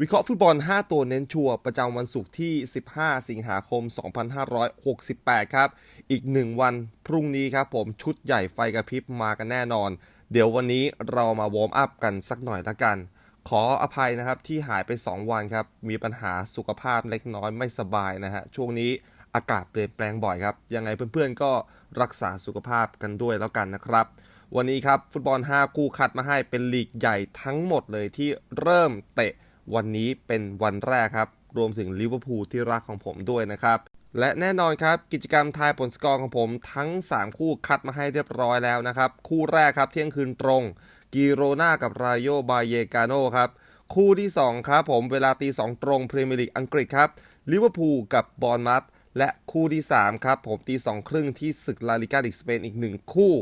วิเคราะห์ฟุตบอล 5 ตัวเน้นชัวร์ประจำวันศุกร์ที่ 15 สิงหาคม 2568 ครับ อีก 1 วันพรุ่งนี้ครับผมชุดใหญ่ไฟกระพริบมากันแน่นอน เดี๋ยววันนี้เรามาวอร์มอัพกันสักหน่อยละกัน ขออภัยนะครับที่หายไป 2 วันครับ มีปัญหาสุขภาพเล็กน้อยไม่สบายนะฮะ ช่วงนี้อากาศเปลี่ยนแปลงบ่อยครับ ยังไงเพื่อนๆก็รักษาสุขภาพกันด้วยแล้วกันนะครับวันนี้ครับฟุตบอล 5 คู่คัดมาให้เป็นลีกใหญ่ทั้งหมดเลยที่เริ่มเตะ วันนี้เป็นวันแรกครับ รวมถึงลิเวอร์พูลที่รักของผมด้วยนะครับและแน่นอนครับกิจกรรมทายผลสกอร์ของผมทั้ง 3 คู่คัดมาให้เรียบร้อยแล้วนะครับ คู่แรกครับเที่ยงคืนตรงกีโรนากับรายโยบาเยกาโนครับ คู่ที่ 2 ครับผมเวลาตี 2 ตรงพรีเมียร์ลีกอังกฤษครับลิเวอร์พูลกับบอร์นมัธและคู่ที่ 3 ครับผมตี2ครึ่งที่ศึกลาลิกาลีกสเปนอีก 1 คู่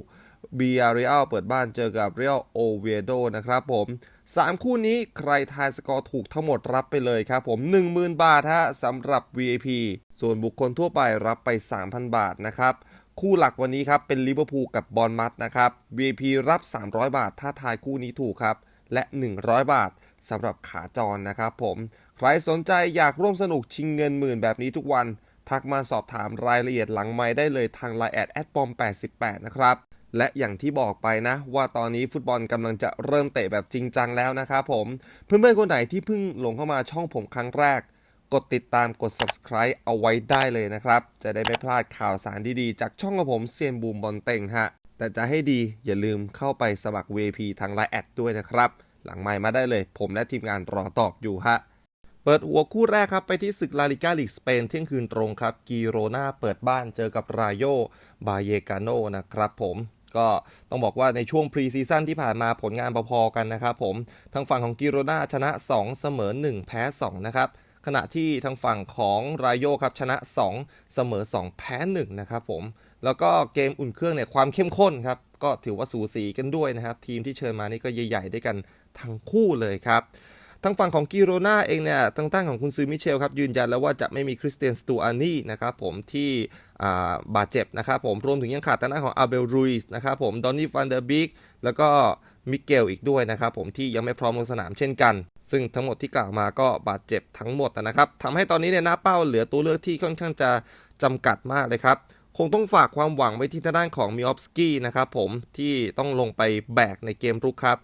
บียร์เรียลเปิดบ้านเจอกับเรียลโอเวโดนะครับผม 3 คู่นี้ใครทายสกอร์ถูกทั้งหมดรับไปเลยครับผม 10,000 บาทฮะสำหรับ VIP ส่วนบุคคลทั่วไปรับไป 3,000 บาทนะครับคู่หลักวันนี้ครับเป็นลิเวอร์พูลกับบอลมัดนะครับ VIP รับ 300 บาท ถ้าทายคู่นี้ถูกครับ และ 100 บาทสำหรับขาจรนะครับผม ใครสนใจอยากร่วมสนุกชิงเงินหมื่นแบบนี้ทุกวัน ทักมาสอบถามรายละเอียดหลังไม้ได้เลยทาง Line แอดแอดปอม88 นะครับ และอย่างที่บอกไปนะ ว่าตอนนี้ฟุตบอลกำลังจะเริ่มเตะแบบจริงจังแล้วนะครับผม เพื่อนๆคนไหนที่เพิ่งหลงเข้ามาช่องผมครั้งแรก กดติดตามกด subscribe เอาไว้ได้เลยนะครับ จะได้ไม่พลาดข่าวสารดีๆ จากช่องของผมเซียนบูมบอลเต็งฮะแต่จะให้ดีอย่าลืมเข้าไปสมัคร VIP ทาง Line แอดด้วยนะครับ หลังไมค์มาได้เลย ผมและทีมงานรอตอบอยู่ฮะเปิดหัวคู่แรกครับ ไปที่ศึกลาลิกาลีกสเปนเที่ยงคืนตรงครับ กีโรนาเปิดบ้านเจอกับรายโยบาเยกาโนนะครับผม ก็ต้องบอกว่าในช่วงพรีซีซั่นที่ผ่านมาผลงานพอๆกันนะครับผมทางฝั่งของกิโรนาชนะ 2 เสมอ 1 แพ้ 2 นะครับขณะที่ทางฝั่งของรายโยครับชนะ 2 เสมอ 2 แพ้ 1 นะครับผมแล้วก็เกมอุ่นเครื่องเนี่ยความเข้มข้นครับก็ถือว่าสูสีกันด้วยนะครับ ทีมที่เชิญมานี่ก็ใหญ่ ๆ ด้วยกันทั้งคู่เลยครับทางฝั่งของกิโรนาเองเนี่ยทางด้านของคุณซือมิเชลครับยืนยันแล้วว่าจะไม่มีคริสเตียนสตูอานีนะครับผมที่ บาดเจ็บนะครับผมรวมถึงยังขาดทางด้านของอาเบลรูอิสนะครับผมดอนนี่ฟันเดอร์บิกแล้วก็มิเกลอีกด้วยนะครับผมที่ยังไม่พร้อมลงสนามเช่นกัน ซึ่งทั้งหมดที่กล่าวมาก็บาดเจ็บทั้งหมดนะครับทำให้ตอนนี้เนี่ยหน้าเป้าเหลือตัวเลือกที่ค่อนข้างจะจำกัดมากเลยครับ คงต้องฝากความหวังไว้ที่ทางด้านของมิออฟสกี้นะครับผมที่ต้องลงไปแบกในเกมรุกครับ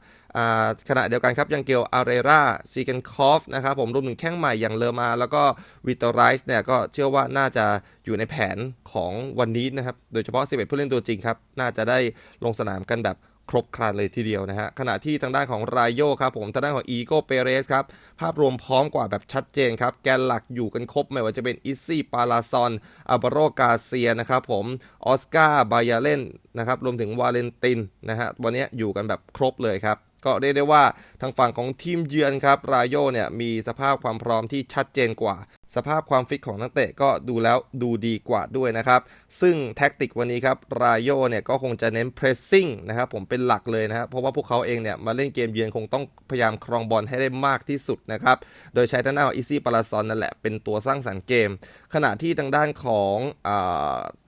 ขณะเดียวกันครับยังเกลอาเรราซีเกนคอฟนะครับผมรวมถึงแข้งใหม่อย่างเลอมา แล้วก็วิตอไรส์เนี่ยก็เชื่อว่าน่าจะอยู่ในแผนของวันนี้นะครับ โดยเฉพาะ 11 ผู้เล่นตัวจริงครับ น่าจะได้ลงสนามกันแบบครบครันเลยทีเดียวนะฮะ ขณะที่ทางด้านของรายโยครับผม ทางด้านของอีโกเปเรสครับ ภาพรวมพร้อมกว่าแบบชัดเจนครับ แกนหลักอยู่กันครบ ไม่ว่าจะเป็นอิซี่ปาลาซอนอาบาโรกาเซียนะครับผม ออสการ์บายาเลนนะครับ รวมถึงวาเลนตินนะฮะ วันนี้อยู่กันแบบครบเลยครับ ก็เรียกได้ว่า ทางฝั่งของทีมเยือนครับรายโยเนี่ยมีสภาพความพร้อมที่ชัดเจนกว่า สภาพความฟิตของนักเตะก็ดูแล้วดูดีกว่าด้วยนะครับซึ่งแท็กติกวันนี้ครับรายโยเนี่ยก็คงจะเน้นเพรสซิ่งนะครับผมเป็นหลักเลยนะครับเพราะว่าพวกเขาเองเนี่ยมาเล่นเกมเยือนคงต้องพยายามครองบอลให้ได้มากที่สุดนะครับโดยใช้ทางด้านของอิซี่ปาลาซอนนั่นแหละเป็นตัวสร้างสรรค์เกม ขณะที่ทางด้านของ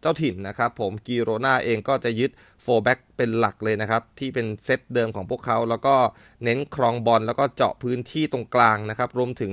เจ้าถิ่นนะครับผมกีโรนาเองก็จะยึดโฟร์แบ็กเป็นหลักเลยนะครับที่เป็นเซตเดิมของพวกเขาแล้วก็ เน้นครองบอลแล้วก็เจาะพื้นที่ตรงกลางนะครับ รวมถึง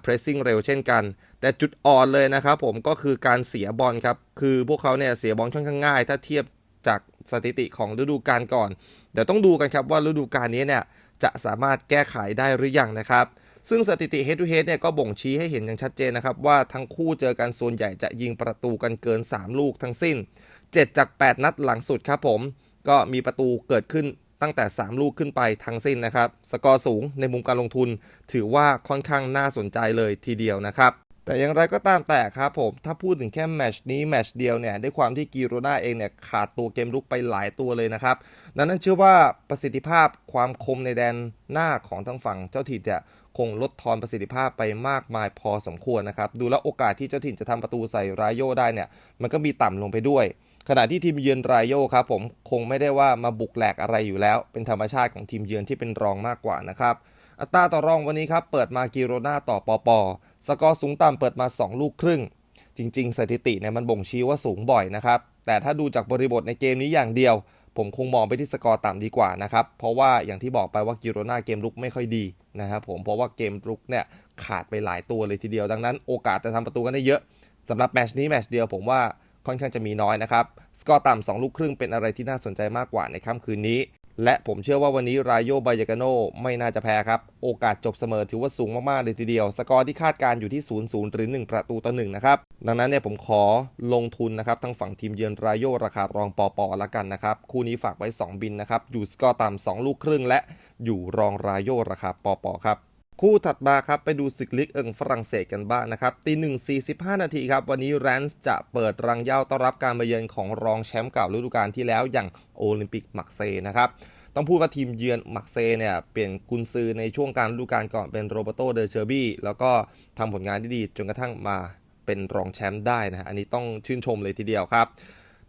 เพรสซิ่งเร็วเช่นกัน แต่จุดอ่อนเลยนะครับผมก็คือการเสียบอลครับ คือพวกเขาเนี่ยเสียบอลค่อนข้างง่าย ถ้าเทียบจากสถิติของฤดูกาลก่อน เดี๋ยวต้องดูกันครับว่าฤดูกาลนี้เนี่ยจะสามารถแก้ไขได้หรือยังนะครับซึ่งสถิติ head to head เนี่ยก็บ่งชี้ให้เห็นอย่างชัดเจนนะครับ ว่าทั้งคู่เจอกันส่วนใหญ่จะยิงประตูกันเกิน 3 ลูกทั้งสิ้น 7 จาก 8 นัดหลังสุดครับผม ก็มีประตูเกิดขึ้น ตั้งแต่ 3 ลูกขึ้นไปทั้งสิ้นนะครับ สกอร์สูงในมุมการลงทุน ถือว่าค่อนข้างน่าสนใจเลยทีเดียวนะครับแต่อย่างไรก็ตามแต่ครับผม ถ้าพูดถึงแค่แมชนี้แมชเดียวเนี่ยด้วยความที่กีโรนาเองเนี่ยขาดตัวเกมลุกไปหลายตัวเลยนะครับ ดังนั้นเชื่อว่าประสิทธิภาพความคมในแดนหน้าของทั้งฝั่งเจ้าถิ่นเนี่ยคงลดทอนประสิทธิภาพไปมากมายพอสมควรนะครับ ดูแล้วโอกาสที่เจ้าถิ่นจะทำประตูใส่รายโยได้เนี่ยมันก็มีต่ำลงไปด้วย ขณะที่ทีมเยือนรายโยครับผมคงไม่ได้ว่ามาบุกแหลกอะไรอยู่แล้ว เป็นธรรมชาติของทีมเยือนที่เป็นรองมากกว่านะครับอัตราต่อรองวันนี้ครับเปิดมากิโรนาต่อปอปอสกอร์สูงต่ำเปิดมา 2 ลูกครึ่ง จริง ๆ สถิติเนี่ยมันบ่งชี้ว่าสูงบ่อยนะครับ แต่ถ้าดูจากบริบทในเกมนี้อย่างเดียว ผมคงมองไปที่สกอร์ต่ำดีกว่านะครับ เพราะว่าอย่างที่บอกไปว่ากิโรนาเกมรุกไม่ค่อยดีนะครับผมเพราะว่าเกมรุกเนี่ยขาดไปหลายตัวเลยทีเดียวดังนั้นโอกาสจะทำประตูกันได้เยอะสำหรับแมชนี้แมชเดียวผมว่า ค่อนข้างจะมีน้อยนะครับ สกอร์ต่ำสองลูกครึ่งเป็นอะไรที่น่าสนใจมากกว่าในค่ำคืนนี้ และผมเชื่อว่าวันนี้รายโยบายากาโนไม่น่าจะแพ้ครับ โอกาสจบเสมอถือว่าสูงมากๆเลยทีเดียว สกอร์ที่คาดการอยู่ที่ 0-0 หรือ 1 ประตูต่อ1นะครับ ดังนั้นเนี่ยผมขอลงทุนนะครับทั้งฝั่งทีมเยือนรายโยราคารองปอปอละกันนะครับ คู่นี้ฝากไว้ 2 บินนะครับ อยู่สกอร์ต่ำ2ลูกครึ่งและอยู่รองรายโยราคาปอปอครับ คู่ถัดมาครับ ไปดูศึกลิกเอิงฝรั่งเศสกันบ้างนะครับตีหนึ่งสี่สิบห้านาทีครับ วันนี้แรนส์จะเปิดรังเย่าต้อนรับการมาเยือนของรองแชมป์เก่าฤดูกาลที่แล้วอย่างโอลิมปิกมักเซนะครับต้องพูดว่าทีมเยือนมักเซเนี่ยเปลี่ยนกุนซือในช่วงการฤดูกาลก่อนเป็นโรเบโตเดอเชอร์บี้แล้วก็ทำผลงานที่ดีจนกระทั่งมาเป็นรองแชมป์ได้นะฮะอันนี้ต้องชื่นชมเลยทีเดียวครับ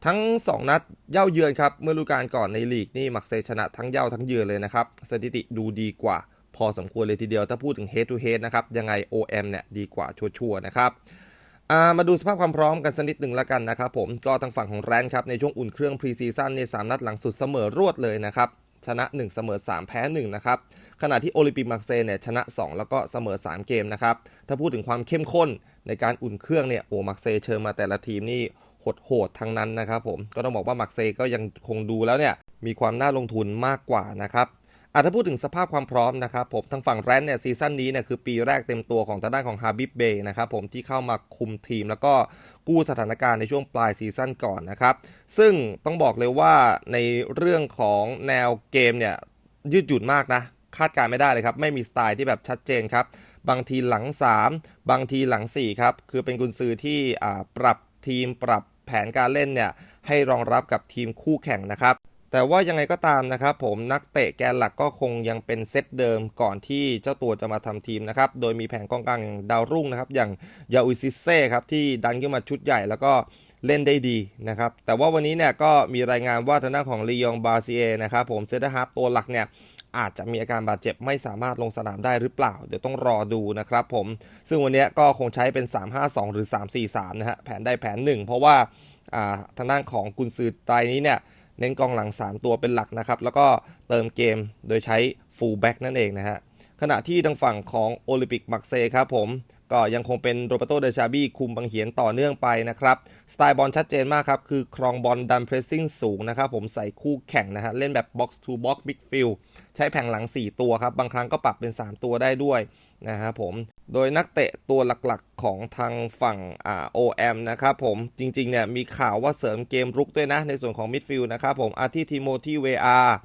ทั้ง 2 นัดเย่าเยือนครับเมื่อฤดูกาลก่อนในลีกนี่มักเซชนะทั้งเย่าทั้งเยือนเลยนะครับสถิติดูดีกว่า พอสมควรเลยทีเดียวถ้าพูดถึง head to head นะครับ ยังไง OM เนี่ยดีกว่าชัวร์ๆนะครับามาดูสภาพความพร้อมกันสักนิดหนึ่งแล้วกันนะครับผมก็ทางฝั่งของแรนครับในช่วงอุ่นเครื่องพรีซีซั่นในสามนัดหลังสุดเสมอรวดเลยนะครับชนะ 1 เสมอ 3 แพ้ 1 นะครับ ขณะที่โอลิมปิกมาร์เซย์เนี่ยชนะ 2 แล้วก็เสมอ 3 เกมนะครับ ถ้าพูดถึงความเข้มข้นในการอุ่นเครื่องเนี่ยโอ้มาร์เซย์เชิญมาแต่ละทีมนี่โหดๆทั้งนั้นนะครับผมก็ต้องบอกว่ามาร์เซย์ก็ยังคงดูแล้วเนี่ยมีความน่าลงทุนมากกว่านะครับ อะถ้าพูดถึงสภาพความพร้อมนะครับผมทางฝั่งแรนเนี่ยซีซั่นนี้เนี่ยคือปีแรกเต็มตัวของทางด้านของฮาบิบเบย์นะครับผมที่เข้ามาคุมทีม แล้วก็กู้สถานการณ์ในช่วงปลายซีซั่นก่อนนะครับซึ่งต้องบอกเลยว่าในเรื่องของแนวเกมเนี่ยยืดหยุ่นมากนะคาดการณ์ไม่ได้เลยครับ ไม่มีสไตล์ที่แบบชัดเจนครับ บางทีหลัง 3 บางทีหลัง 4 ครับ คือเป็นกุนซือที่ปรับทีมปรับแผนการเล่นเนี่ยให้รองรับกับทีมคู่แข่งนะครับ แต่ว่ายังไงก็ตามนะครับผมนักเตะแกนหลักก็คงยังเป็นเซตเดิมก่อนที่เจ้าตัวจะมาทำทีมนะครับ โดยมีแผนกองกลางอย่างดาวรุ่งนะครับ อย่างยาอุซิเซ่ครับที่ดันขึ้นมาชุดใหญ่แล้วก็เล่นได้ดีนะครับ แต่ว่าวันนี้เนี่ยก็มีรายงานว่าทางด้านของลียองบาซีเอนะครับผมเซตฮาร์ตัวหลักเนี่ยอาจจะมีอาการบาดเจ็บไม่สามารถลงสนามได้หรือเปล่า เดี๋ยวต้องรอดูนะครับผม ซึ่งวันนี้ก็คงใช้เป็น 3-5-2 หรือ 3-4-3 นะฮะแผนได้แผน1เพราะว่าทางด้านของกุนซือไตนี้เนี่ย เน้นกองหลัง 3 ตัวเป็นหลักนะครับ แล้วก็เติมเกมโดยใช้ฟูลแบ็กนั่นเองนะฮะ ขณะที่ทางฝั่งของโอลิมปิกมักเซครับผม ก็ยังคงเป็นโรเบโตเดชาบี้คุมบังเหียนต่อเนื่องไปนะครับ สไตล์บอลชัดเจนมากครับ คือครองบอลดันเพรสซิ่งสูงนะครับผมใส่คู่แข่งนะฮะ เล่นแบบบ็อกซ์ทูบ็อกซ์บิ๊กฟิลใช้แผงหลัง 4 ตัวครับ บางครั้งก็ปรับเป็น 3 ตัวได้ด้วย นะครับผม โดยนักเตะตัวหลักๆของทางฝั่งอ่า OM นะครับผม จริงๆเนี่ยมีข่าวว่าเสริมเกมรุกด้วยนะ ในส่วนของมิดฟิลด์นะครับผมอาทิทิโมธีเวอาร์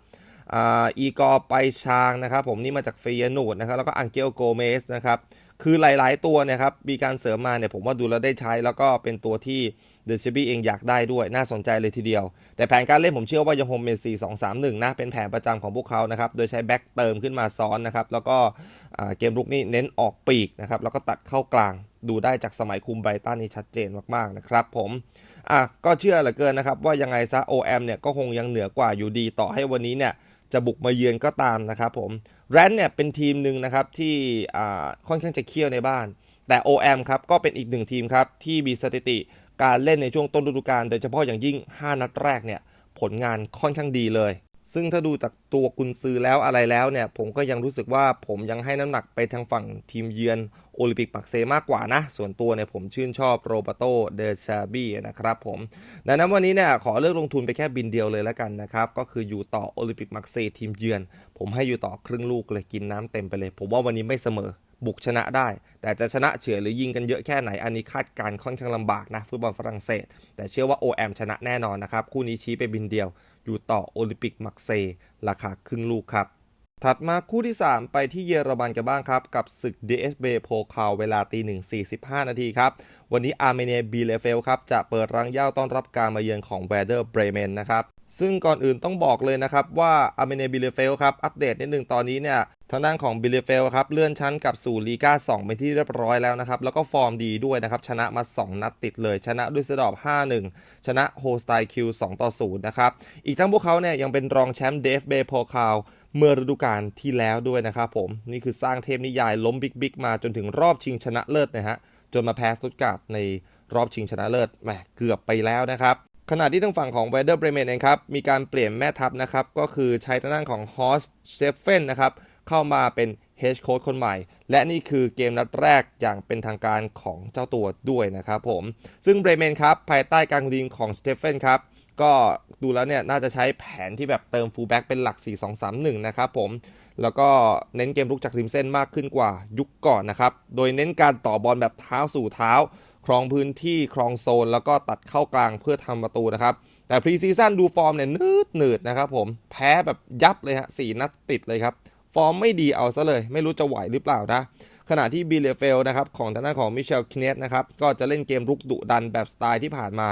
อีกอร์ไปชางนะครับผมนี่มาจากเฟียนูดนะครับแล้วก็อังเกลโกเมสนะครับคือหลายๆตัวเนี่ยครับมีการเสริมมาเนี่ยผมว่าดูแล้วได้ใช้แล้วก็เป็นตัวที่ เดชบี้เองอยากได้ด้วยน่าสนใจเลยทีเดียว แต่แผนการเล่นผมเชื่อว่ายังคงเป็น4 2 3 1นะเป็นแผนประจำของพวกเขานะครับโดยใช้แบ็กเติมขึ้นมาซ้อนนะครับแล้วก็เกมรุกนี่เน้นออกปีกนะครับแล้วก็ตัดเข้ากลางดูได้จากสมัยคุมไบรตันนี่ชัดเจนมากๆนะครับผมอะก็เชื่อเหลือเกินนะครับว่ายังไงซะ OM เนี่ยก็คงยังเหนือกว่าอยู่ดีต่อให้วันนี้เนี่ยจะบุกมาเยือนก็ตามนะครับผมแรนเนี่ยเป็นทีมหนึ่งนะครับที่ค่อนข้างจะเคี่ยวในบ้าน แต่ OM ครับก็เป็นอีกหนึ่งทีมครับที่มีสถิติ การเล่นในช่วงต้นฤดูกาลโดยเฉพาะอย่างยิ่ง 5 นัดแรกเนี่ยผลงานค่อนข้างดีเลย ซึ่งถ้าดูจากตัวกุนซือแล้วอะไรแล้วเนี่ยผมก็ยังรู้สึกว่าผมยังให้น้ำหนักไปทางฝั่งทีมเยือนโอลิมปิกปักเซมากกว่านะ ส่วนตัวเนี่ยผมชื่นชอบโรเบโตเดซาบีนะครับผม ดังนั้นวันนี้เนี่ยขอเลือกลงทุนไปแค่บินเดียวเลยแล้วกันนะครับ ก็คืออยู่ต่อโอลิมปิกมักเซทีมเยือน ผมให้อยู่ต่อครึ่งลูกเลยกินน้ำเต็มไปเลย ผมว่าวันนี้ไม่เสมอ บุกชนะได้ แต่จะชนะเฉื่อยหรือยิงกันเยอะแค่ไหน อันนี้คาดการค่อนข้างลำบากนะฟุตบอลฝรั่งเศส แต่เชื่อว่า OM ชนะแน่นอนนะครับ คู่นี้ชี้ไปบินเดียว อยู่ต่อโอลิมปิกมักเซ ราคาครึ่งลูกครับ ถัดมาคู่ที่ 3 ไปที่เยอรมันกันบ้างครับ กับศึก DSB โพคาวเวลาตีหนึ่ง45 นาทีครับ วันนี้อาร์เมเนียบีเลเฟลครับจะเปิดรังย่าต้อนรับการมาเยือนของแวเดอร์เบรเมนนะครับ ซึ่งก่อนอื่นต้องบอกเลยนะครับว่าอาร์เมเนบิเลเฟลครับ อัปเดตนิดหนึ่งตอนนี้เนี่ย ทางด้านของบิเลเฟลครับ เลื่อนชั้นกับสู่ลีกา2เป็นที่เรียบร้อยแล้วนะครับ แล้วก็ฟอร์มดีด้วยนะครับ ชนะมา 2 นัดติดเลย ชนะด้วยสดอบ 5-1 ชนะโฮสไตคิว2ต่อ0นะครับ อีกทั้งพวกเขาเนี่ยยังเป็นรองแชมป์เดฟเบย์พอคาวเมื่อฤดูกาลที่แล้วด้วยนะครับผม นี่คือสร้างเทพนิยายล้มบิ๊กบิ๊กมาจนถึงรอบชิงชนะเลิศนะฮะจนมาแพ้สตุตการ์ดในรอบชิงชนะเลิศแหมเกือบไปแล้วนะครับ ขณะที่ทางฝั่งของ w e เดอร์เบรเมนเองครับ มีการเปลี่ยนแม่ทัพนะครับ ก็คือใช้ทางด้านของฮอสเซฟเฟนนะครับ เข้ามาเป็นเฮดโค้ชคนใหม่ และนี่คือเกมนัดแรกอย่างเป็นทางการของเจ้าตัวด้วยนะครับผม ซึ่งเบรเมนครับ ภายใต้การดีมของสเตฟเฟนครับก็ดูแล้วเนี่ยน่าจะใช้แผนที่แบบเติมฟูลแบ็กเป็นหลัก 4-2-3-1 นะครับผม แล้วก็เน้นเกมลุกจากริมเส้นมากขึ้นกว่ายุคก่อนนะครับ โดยเน้นการต่อบอลแบบเท้าสู่เท้า รองพื้นที่ครองโซน แล้วก็ตัดเข้ากลางเพื่อทำประตูนะครับ แต่พรีซีซั่นดูฟอร์มเนี่ยนืดหนืดนะครับผมแพ้แบบยับเลยฮะสี่นัดติดเลยครับ ฟอร์มไม่ดีเอาซะเลย ไม่รู้จะไหวหรือเปล่านะขณะที่บิเลเฟลนะครับของทางด้านของมิเชลคินเนตนะครับก็จะเล่นเกมรุกดุดันแบบสไตล์ที่ผ่านมา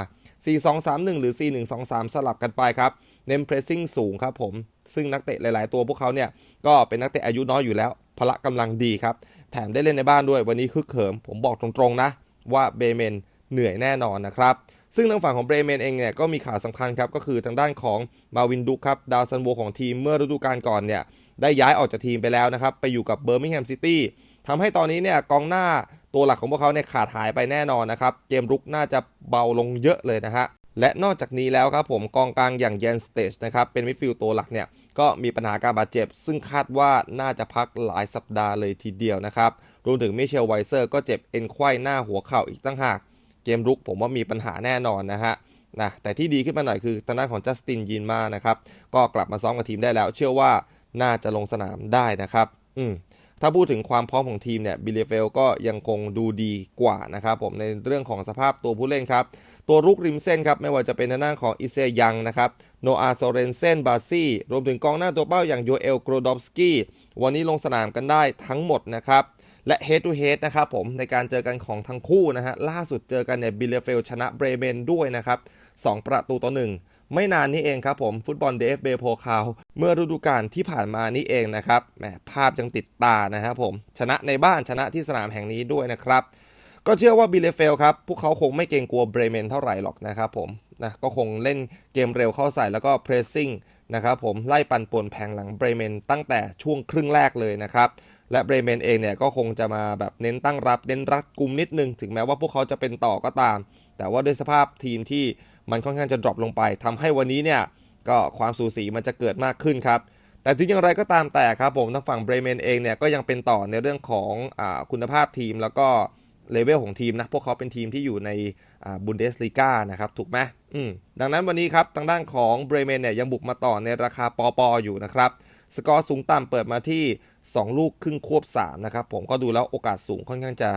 4-2-3-1 หรือ 4-1-2-3 สลับกันไปครับ เน้นเพรสซิ่งสูงครับผม ซึ่งนักเตะหลาย ๆ ตัวพวกเขาเนี่ยก็เป็นนักเตะอายุน้อยอยู่แล้ว พละกำลังดีครับ แถมได้เล่นในบ้านด้วยวันนี้คึกเขิม ผมบอกตรง ๆ นะ ว่าเบเมนเหนื่อยแน่นอนนะครับ ซึ่งทางฝั่งของเบรเมนเองเนี่ยก็มีข่าวสำคัญครับก็คือทางด้านของมาวินดุกครับดาวซันโวของทีมเมื่อฤดูกาลก่อนเนี่ยได้ย้ายออกจากทีมไปแล้วนะครับไปอยู่กับเบอร์มิงแฮมซิตี้ทำให้ตอนนี้เนี่ยกองหน้าตัวหลักของพวกเขาเนี่ยขาดหายไปแน่นอนนะครับเกมรุกน่าจะเบาลงเยอะเลยนะฮะและนอกจากนี้แล้วครับผมกองกลางอย่างเยนสเตจนะครับเป็นมิดฟิลด์ตัวหลักเนี่ยก็มีปัญหาการบาดเจ็บ ซึ่งคาดว่าน่าจะพักหลายสัปดาห์เลยทีเดียวนะครับ รวมถึงมิเชลไวเซอร์ก็เจ็บเอ็นไขว้หน้าหัวเข่าอีกตั้งหาก เกมรุกผมว่ามีปัญหาแน่นอนนะฮะนะแต่ที่ดีขึ้นมาหน่อยคือทางด้านของจัสตินยินมานะครับ ก็กลับมาซ้อมกับทีมได้แล้ว เชื่อว่าน่าจะลงสนามได้นะครับ อืมถ้าพูดถึงความพร้อมของทีมเนี่ยบิลเลเฟลก็ยังคงดูดีกว่านะครับผมในเรื่องของสภาพตัวผู้เล่นครับ ตัวรุกริมเส้นครับ ไม่ว่าจะเป็นทางด้านของอิเซยังนะครับโนอาโซเรนเซนบาซี่รวมถึงกองหน้าตัวเป้าอย่างโยเอลโกรดอฟสกี้วันนี้ลงสนามกันได้ทั้งหมดนะครับ และ head to head นะครับผมในการเจอกันของทั้งคู่นะฮะล่าสุดเจอกันเนี่ยบิลเลเฟลชนะเบรเมนด้วยนะครับ2ประตูต่อหนึ่งไม่นานนี้เองครับผมฟุตบอล DFB โพคาวเมื่อฤดูกาลที่ผ่านมานี่เองนะครับแหมภาพยังติดตานะครับผมชนะในบ้านชนะที่สนามแห่งนี้ด้วยนะครับก็เชื่อว่าบิเลเฟลครับ พวกเขาคงไม่เกรงกลัวเบรเมนเท่าไหร่หรอกนะครับผมนะก็คงเล่นเกมเร็วเข้าใส่แล้วก็เพรสซิ่งนะครับผมไล่ปันป่วนแผงหลังเบรเมนตั้งแต่ช่วงครึ่งแรกเลยนะครับ และเบรเมนเองเนี่ยก็คงจะมาแบบเน้นตั้งรับเน้นรัดกุมนิดนึง ถึงแม้ว่าพวกเขาจะเป็นต่อก็ตาม แต่ว่าด้วยสภาพทีมที่มันค่อนข้างจะดรอปลงไปทำให้วันนี้เนี่ยก็ความสูสีมันจะเกิดมากขึ้นครับแต่ถึงอย่างไรก็ตามแต่ครับผมทางฝั่งเบรเมนเองเนี่ยก็ยังเป็นต่อในเรื่องของอคุณภาพทีมแล้วก็เลเวลของทีมนะพวกเขาเป็นทีมที่อยู่ในบุนเดสลีกานะครับถูกไหมมดังนั้นวันนี้ครับทางด้านของเบรเมนเนี่ยยังบุกมาต่อในราคาปอปออยู่นะครับ สกอร์สูงต่ำเปิดมาที่ 2 ลูกครึ่งควบ3นะครับผมก็ดูแล้วโอกาสสูงค่อนข้างจะ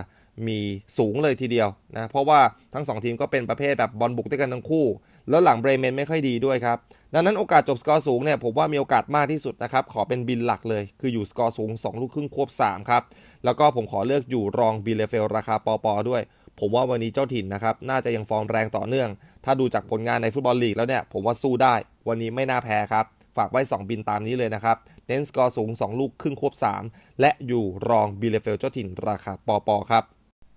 มีสูงเลยทีเดียวนะเพราะว่าทั้ง 2 ทีมก็เป็นประเภทแบบบอลบุกด้วยกันทั้งคู่ แล้วหลังเบรเมนไม่ค่อยดีด้วยครับดังนั้นโอกาสจบสกอร์สูงเนี่ยผมว่ามีโอกาสมากที่สุดนะครับขอเป็นบินหลักเลย คืออยู่สกอร์สูง 2 ลูกครึ่งควบ3ครับแล้วก็ผมขอเลือกอยู่รองบิเลเฟลราคาปอปอด้วย ผมว่าวันนี้เจ้าถิ่นนะครับน่าจะยังฟอร์มแรงต่อเนื่อง ถ้าดูจากผลงานในฟุตบอลลีกแล้วเนี่ยผมว่าสู้ได้ วันนี้ไม่น่าแพ้ครับ ฝากไว้ 2 บินตามนี้เลยนะครับ เน้นสกอร์สูง 2 ลูกครึ่งควบ 3 และอยู่รองบิเลเฟลเจ้าถิ่นราคาปอปอครับ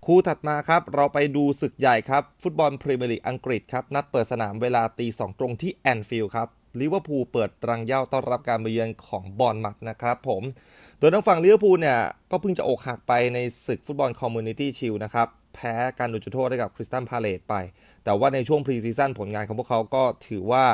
คู่ถัดมาครับ เราไปดูศึกใหญ่ครับ ฟุตบอลพรีเมียร์ลีกอังกฤษครับ นัดเปิดสนามเวลาตีสองตรงที่แอนฟิลด์ครับลิเวอร์พูลเปิดรังเย่าต้อนรับการมาเยือนของบอลมัดนะครับผม โดยทางฝั่งลิเวอร์พูลเนี่ย ก็เพิ่งจะอกหักไปในศึกฟุตบอลคอมมูนิตี้ชิลนะครับ แพ้การดูจุดโทษให้กับคริสตันพาเลตไป แต่ว่าในช่วงพรีซีซั่นผลงานของพวกเขาก็ถือว่า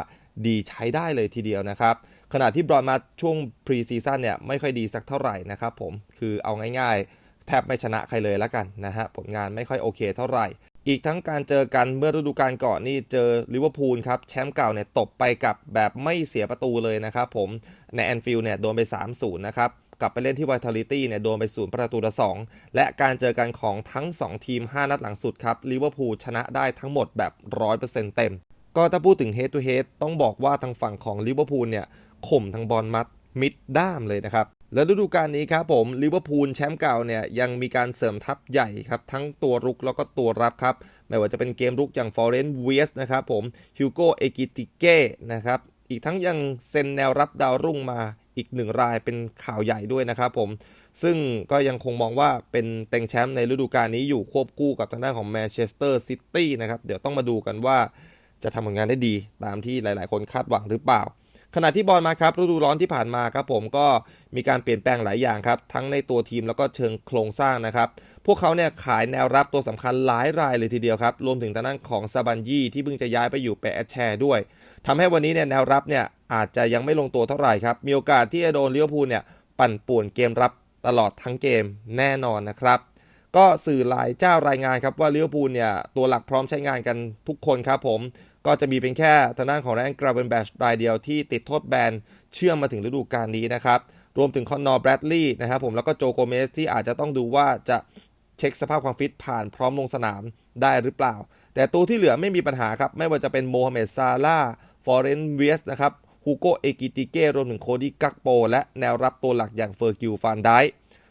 ดีใช้ได้เลยทีเดียวนะครับ ขณะที่บอลมาช่วงพรีซีซั่นเนี่ยไม่ค่อยดีสักเท่าไหร่นะครับผม คือเอาง่ายๆ แทบไม่ชนะใครเลยแล้วกันนะฮะ ผลงานไม่ค่อยโอเคเท่าไหร่ อีกทั้งการเจอกันเมื่อฤดูกาลก่อนนี่เจอลิเวอร์พูลครับ แชมป์เก่าเนี่ยตบไปกับแบบไม่เสียประตูเลยนะครับผม ในแอนฟิลด์เนี่ยโดนไป 3-0 นะครับกลับไปเล่นที่ Vitality เนี่ยโดนไปศูนย์ประตูต่อ2และการเจอกันของทั้ง 2 ทีม 5 นัดหลังสุดครับลิเวอร์พูลชนะได้ทั้งหมดแบบ 100%เต็ม ก็ถ้าพูดถึง head to head ต้องบอกว่าทางฝั่งของลิเวอร์พูลเนี่ยข่มทางบอลมัดมิดด้ามเลยนะครับ และฤดูกาลนี้ครับผมลิเวอร์พูลแชมป์เก่าเนี่ยยังมีการเสริมทัพใหญ่ครับทั้งตัวรุกแล้วก็ตัวรับครับ ไม่ว่าจะเป็นเกมรุกอย่างฟอร์เรนเวสนะครับผมฮิวโกเอกิติเก้นะครับอีกทั้งยังเซ็นแนวรับดาวรุ่งมาอีกหนึ่งรายเป็นข่าวใหญ่ด้วยนะครับผม ซึ่งก็ยังคงมองว่าเป็นเต็งแชมป์ในฤดูกาลนี้อยู่ควบคู่กับทางด้านของแมนเชสเตอร์ซิตี้นะครับ เดี๋ยวต้องมาดูกันว่า จะทำผลงานได้ดีตามที่หลาย ๆ คนคาดหวังหรือเปล่า ขณะที่บอลมาครับฤดูร้อนที่ผ่านมาครับผมก็มีการเปลี่ยนแปลงหลายอย่างครับ ทั้งในตัวทีมแล้วก็เชิงโครงสร้างนะครับ พวกเขาเนี่ยขายแนวรับตัวสำคัญหลายรายเลยทีเดียวครับ รวมถึงทางด้านของซาบันยี่ที่เพิ่งจะย้ายไปอยู่เปแอชแชร์ด้วยทำให้วันนี้เนี่ยแนวรับเนี่ยอาจจะยังไม่ลงตัวเท่าไหร่ครับ มีโอกาสที่จะโดนเลิเวพูลเนี่ยปั่นป่วนเกมรับตลอดทั้งเกมแน่นอนนะครับ ก็สื่อหลายเจ้ารายงานครับว่าเลิเวพูลเนี่ยตัวหลักพร้อมใช้งานกันทุกคนครับผม ก็จะมีเป็นแค่ทางด้านของแรนกราเบนแบชรายเดียวที่ติดโทษแบนเชื่อมมาถึงฤดูกาลนี้นะครับ รวมถึงคอนนอร์แบรดลีย์นะครับผมแล้วก็โจโกเมสที่อาจจะต้องดูว่าจะเช็คสภาพความฟิตผ่านพร้อมลงสนามได้หรือเปล่า แต่ตัวที่เหลือไม่มีปัญหาครับ ไม่ว่าจะเป็นโมฮัมเหม็ดซาลาฟอร์เรนเวสนะครับฮูโกเอกิติเก้รวมถึงโคดี้กักโป และแนวรับตัวหลักอย่างเฟอร์กิลฟานได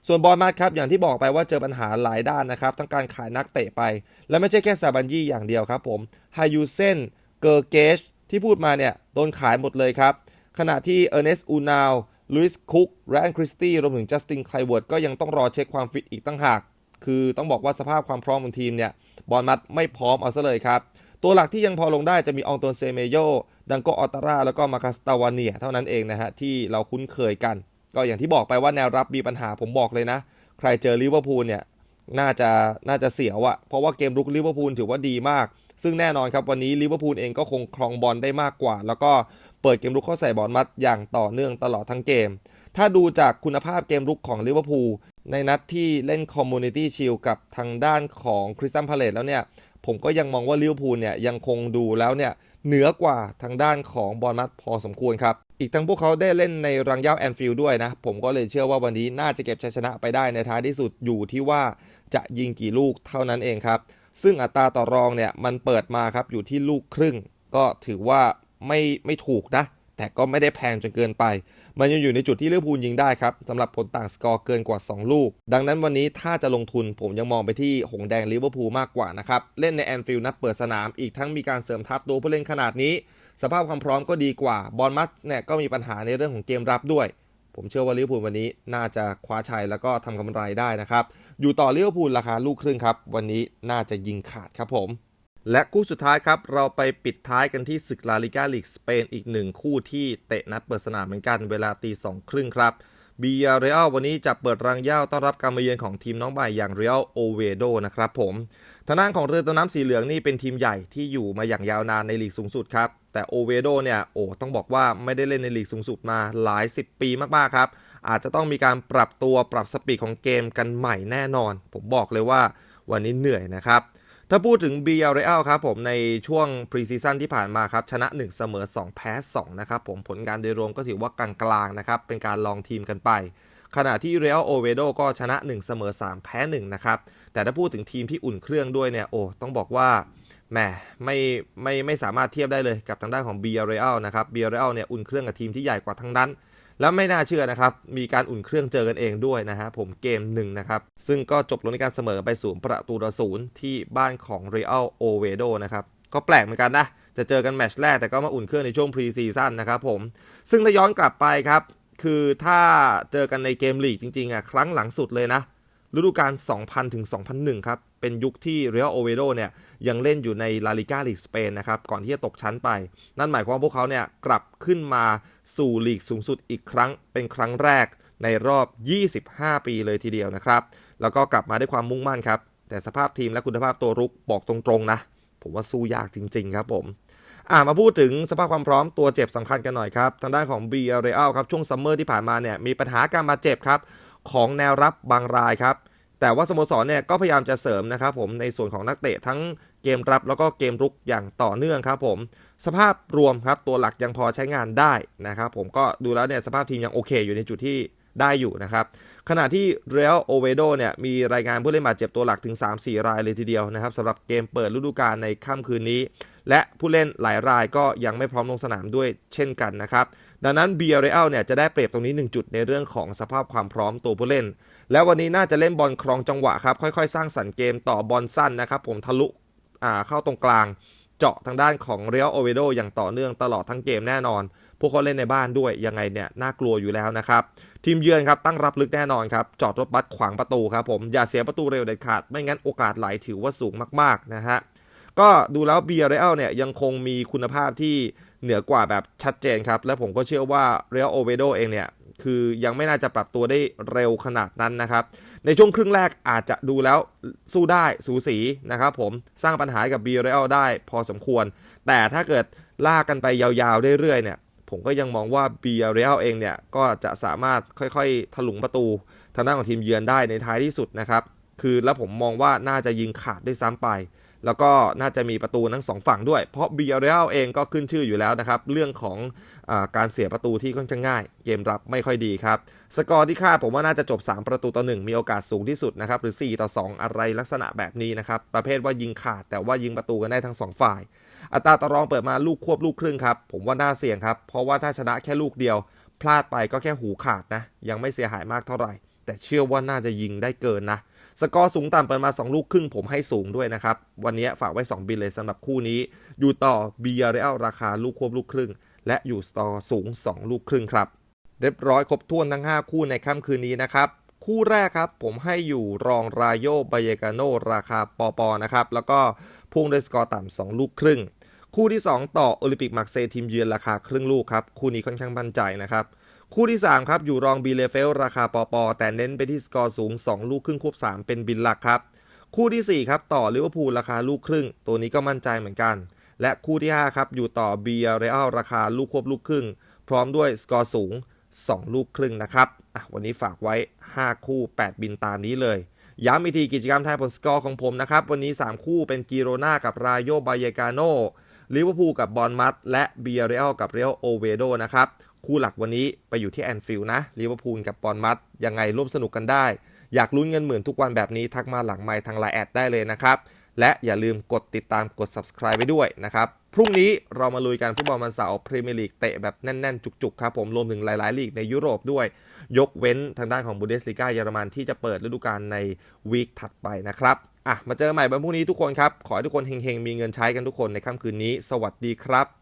ส่วนบอลมาครับ อย่างที่บอกไปว่าเจอปัญหาหลายด้านนะครับ ทั้งการขายนักเตะไป และไม่ใช่แค่ซาบันยี่อย่างเดียวครับผมฮายูเซน เกอร์เกชที่พูดมาเนี่ยโดนขายหมดเลยครับ ขณะที่เออร์เนสอูนาวลุยส์คุกแรนคริสตี้รวมถึงจัสตินไคลเวิร์ดก็ยังต้องรอเช็คความฟิตอีกตั้งหาก คือต้องบอกว่าสภาพความพร้อมของทีมเนี่ยบอลมัดไม่พร้อมเอาซะเลยครับ ตัวหลักที่ยังพอลงได้จะมีองตวนเซเมโยดังโกออตาร่าแล้วก็มาคัสตาวาเนียเท่านั้นเองนะฮะ ที่เราคุ้นเคยกัน ก็อย่างที่บอกไปว่าแนวรับมีปัญหาผมบอกเลยนะ ใครเจอลิเวอร์พูลเนี่ยน่าจะน่าจะเสียวอะเพราะว่าเกมรุกลิเวอร์พูลถือว่าดีมาก ซึ่งแน่นอนครับวันนี้ลิเวอร์พูลเองก็คงครองบอลได้มากกว่า แล้วก็เปิดเกมรุกเข้าใส่บอลมัดอย่างต่อเนื่องตลอดทั้งเกม ถ้าดูจากคุณภาพเกมรุกของลิเวอร์พูลในนัดที่เล่นคอมมูนิตี้ชิลกับทางด้านของคริสตันพาเลตแล้วเนี่ย ผมก็ยังมองว่าลิเวอร์พูลเนี่ยยังคงดูแล้วเนี่ยเหนือกว่าทางด้านของบอลมัดพอสมควรครับ อีกทั้งพวกเขาได้เล่นในรังเย้าแอนฟิลด์ด้วยนะ ผมก็เลยเชื่อว่าวันนี้น่าจะเก็บชัยชนะไปได้ในท้ายที่สุดอยู่ที่ว่าจะยิงกี่ลูกเท่านั้นเองครับ ซึ่งอัตราต่อรองเนี่ยมันเปิดมาครับอยู่ที่ลูกครึ่ง ก็ถือว่าไม่ไม่ถูกนะ แต่ก็ไม่ได้แพงจนเกินไป มันยังอยู่ในจุดที่ลิเวอร์พูลยิงได้ครับสำหรับผลต่างสกอร์เกินกว่า 2 ลูก ดังนั้นวันนี้ถ้าจะลงทุนผมยังมองไปที่หงแดงลิเวอร์พูลมากกว่านะครับ เล่นในแอนฟิลด์นัดเปิดสนามอีกทั้งมีการเสริมทัพตัวผู้เล่นขนาดนี้ สภาพความพร้อมก็ดีกว่าบอลมัสเนี่ยก็มีปัญหาในเรื่องของเกมรับด้วย ผมเชื่อว่าลิเวอร์พูลวันนี้น่าจะคว้าชัยแล้วก็ทำกำไรได้นะครับ อยู่ต่อลิเวพูลราคาลูกครึ่งครับ วันนี้น่าจะยิงขาดครับผม และคู่สุดท้ายครับ เราไปปิดท้ายกันที่ศึกลาลิกาลีกสเปนอีกหนึ่งคู่ที่เตะนัดเปิดสนามเหมือนกันเวลาตีสองครึ่งครับบียาเรอัลวันนี้จะเปิดรังย่าต้อนรับการมาเยือนของทีมน้องใบอย่างเรอัลโอเวโดนะครับผมทางด้านของเรือตัวน้ำสีเหลืองนี่เป็นทีมใหญ่ที่อยู่มาอย่างยาวนานในลีกสูงสุดครับ แต่โอเวโดเนี่ยโอ้ต้องบอกว่าไม่ได้เล่นในลีกสูงสุดมาหลาย 10 ปีมากๆครับ อาจจะต้องมีการปรับตัวปรับสปีดของเกมกันใหม่แน่นอน ผมบอกเลยว่าวันนี้เหนื่อยนะครับถ้าพูดถึง b ีย r เรอัลครับผมในช่วงพรีซีซั่นที่ผ่านมาครับชนะ 1 เสมอ 2 แพ้ 2 นะครับผมผลการโดยรวมก็ถือว่ากลางๆนะครับเป็นการลองทีมกันไป ขณะที่เรอัลโอเวโดก็ชนะ 1 เสมอ 3 แพ้ 1 นะครับ แต่ถ้าพูดถึงทีมที่อุ่นเครื่องด้วยเนี่ยโอ้ต้องบอกว่าแหมไม่ไม่ไม่สามารถเทียบได้เลยกับทางด้านของ b ีย r เรอัลนะครับ b ีย r เรอัลเนี่ยอุ่นเครื่องกับทีมที่ใหญ่กว่าทั้งนั้น แล้วไม่น่าเชื่อนะครับ มีการอุ่นเครื่องเจอกันเองด้วยนะฮะผมเกมหนึ่งนะครับ ซึ่งก็จบลงในการเสมอไปศูนย์ประตูต่อศูนย์ที่บ้านของ Real o v e d o นะครับ ก็แปลกเหมือนกันนะ จะเจอกันแมตช์แรกแต่ก็มาอุ่นเครื่องในช่วงพรีซีซั่นนะครับผม ซึ่งถ้าย้อนกลับไปครับ คือถ้าเจอกันในเกมลีกจริงๆอะครั้งหลังสุดเลยนะฤดูกาล 2000 ถึง 2001 ครับ เป็นยุคที่ Real o v e d o เนี่ย ยังเล่นอยู่ในลาลิกาลีกสเปนนะครับ ก่อนที่จะตกชั้นไป นั่นหมายความว่าพวกเขาเนี่ย กลับขึ้นมา สู่ลีกสูงสุดอีกครั้งเป็นครั้งแรกในรอบ 25 ปีเลยทีเดียวนะครับ แล้วก็กลับมาด้วยความมุ่งมั่นครับ แต่สภาพทีมและคุณภาพตัวรุกบอกตรงๆนะ ผมว่าสู้ยากจริง ๆ ครับผมอ่ามาพูดถึงสภาพความพร้อมตัวเจ็บสำคัญกันหน่อยครับ ทางด้านของ b ี r เรอัลครับ ช่วงซัมเมอร์ที่ผ่านมาเนี่ยมีปัญหาการบาดเจ็บครับ ของแนวรับบางรายครับ แต่ว่าสโมสรเนี่ยก็พยายามจะเสริมนะครับผมในส่วนของนักเตะทั้งเกมรับแล้วก็เกมรุกอย่างต่อเนื่องครับผม สภาพรวมครับตัวหลักยังพอใช้งานได้นะครับ ผมก็ดูแล้วเนี่ยสภาพทีมยังโอเค อยู่ในจุดที่ได้อยู่นะครับ ขณะที่เรอัลโอเวโดเนี่ยมีรายงานผู้เล่นบาดเจ็บตัวหลักถึง 3-4 รายเลยทีเดียวนะครับสำหรับเกมเปิดฤดูกาลในค่ำคืนนี้และผู้เล่นหลายรายก็ยังไม่พร้อมลงสนามด้วยเช่นกันนะครับ ดังนั้นเบียร์เรอัลเนี่ยจะได้เปรียบตรงนี้ 1 จุดในเรื่องของสภาพความพร้อมตัวผู้เล่น แล้ววันนี้น่าจะเล่นบอลครองจังหวะครับ ค่อยๆ สร้างสรรค์เกมต่อบอลสั้นนะครับ ผมทะลุเข้าตรงกลาง เจาะทางด้านของเรอัลโอเวโดอย่างต่อเนื่องตลอดทั้งเกมแน่นอน พวกเขาเล่นในบ้านด้วยยังไงเนี่ยน่ากลัวอยู่แล้วนะครับทีมเยือนครับตั้งรับลึกแน่นอนครับจอดรถบัสขวางประตูครับผมอย่าเสียประตูเร็วเด็ดขาด ไม่งั้นโอกาสไหลถือว่าสูงมากๆนะฮะก็ดูแล้วเบียร์เรอัลเนี่ยยังคงมีคุณภาพที่เหนือกว่าแบบชัดเจนครับ และผมก็เชื่อว่าเรียลโอเวโดเองเนี่ยคือยังไม่น่าจะปรับตัวได้เร็วขนาดนั้นนะครับ ในช่วงครึ่งแรกอาจจะดูแล้วสู้ได้สูสีนะครับผมสร้างปัญหากับบีเรลได้พอสมควร แต่ถ้าเกิดลากกันไปยาวๆเรื่อยๆเนี่ยผมก็ยังมองว่าบีเรลเองเนี่ยก็จะสามารถค่อยๆถลุงประตูทางด้านของทีมเยือนได้ในท้ายที่สุดนะครับคือแล้วผมมองว่าน่าจะยิงขาดได้ซ้ำไป แล้วก็น่าจะมีประตูทั้งสองฝั่งด้วย เพราะบีเรลเองก็ขึ้นชื่ออยู่แล้วนะครับ เรื่องของอการเสียประตูที่ค่อนข้างง่าย เกมรับไม่ค่อยดีครับ สกอร์ที่คาดผมว่าน่าจะจบ 3 ประตูต่อ 1 มีโอกาสสูงที่สุดนะครับ หรือ 4 ต่อ 2 อะไรลักษณะแบบนี้นะครับ ประเภทว่ายิงขาดแต่ว่ายิงประตูกันได้ทั้ง 2 ฝ่าย อัตราต่อรองเปิดมาลูกควบลูกครึ่งครับ ผมว่าน่าเสี่ยงครับ เพราะว่าถ้าชนะแค่ลูกเดียว พลาดไปก็แค่หูขาดนะ ยังไม่เสียหายมากเท่าไหร่ แต่เชื่อว่าน่าจะยิงได้เกินนะ สกอร์สูงต่ำเปิดมา 2 ลูกครึ่งผมให้สูงด้วยนะครับ วันนี้ฝากไว้ 2 บินเลยสำหรับคู่นี้ อยู่ต่อบียาเรลราคาลูกควบลูกครึ่ง และอยู่สกอร์สูง 2 ลูกครึ่งครับ เรียบร้อยครบถ้วนทั้ง 5 คู่ในค่ำคืนนี้นะครับ คู่แรกครับผมให้อยู่รองรายโยบายกาโนราคาปอปอนะครับแล้วก็พุ่งด้วยสกอร์ต่ำ2ลูกครึ่ง คู่ที่ 2 ต่อโอลิมปิกมาร์เซทีมเยือนราคาครึ่งลูกครับคู่นี้ค่อนข้างมั่นใจนะครับ คู่ที่ 3 ครับ อยู่รองบีเลเฟลราคาปอปอแต่เน้นไปที่สกอร์สูง 2 ลูกครึ่งควบ 3 เป็นบินหลักครับ คู่ทีสี่ 4 ครับ ต่อลิเวอร์พูลราคาลูกครึ่ง ตัวนี้ก็มั่นใจเหมือนกัน และคู่ที่ 5 ครับ อยู่ต่อเบียเรอัลราคาลูกควบลูกครึ่ง พร้อมด้วยสกอร์สูง 2 ลูกครึ่งนะครับวันนี้ฝากไว้ 5 คู่ 8 บินตามนี้เลยย้ำอีกทีกิจกรรมทายผลสกอร์ของผมนะครับ วันนี้ 3 คู่เป็นกิโรนากับรายโยบายกาโนลิเวอร์พูลกับบอลมัดและเบียเรอัลกับเรอัลโอเวโดนะครับ คู่หลักวันนี้ไปอยู่ที่แอนฟิลด์นะลิเวอร์พูลกับบอลมัดยังไงร่วมสนุกกันได้ อยากลุ้นเงินหมื่นทุกวันแบบนี้ทักมาหลังไมค์ทางไลน์แอดได้เลยนะครับ และอย่าลืมกดติดตามกด subscribe ไว้ด้วยนะครับ พรุ่งนี้เรามาลุยกันฟุตบอลมันเสาร์พรีเมียร์ลีกเตะแบบแน่นๆ จุกๆครับผมรวมถึงหลายๆลีกในยุโรปด้วย ยกเว้นทางด้านของบูเดสลีกาเยอรมันที่จะเปิดฤดูกาลในวีคถัดไปนะครับอะมาเจอใหม่วันพรุ่งนี้ทุกคนครับขอให้ทุกคนเฮงๆมีเงินใช้กันทุกคนในค่ำคืนนี้ สวัสดีครับ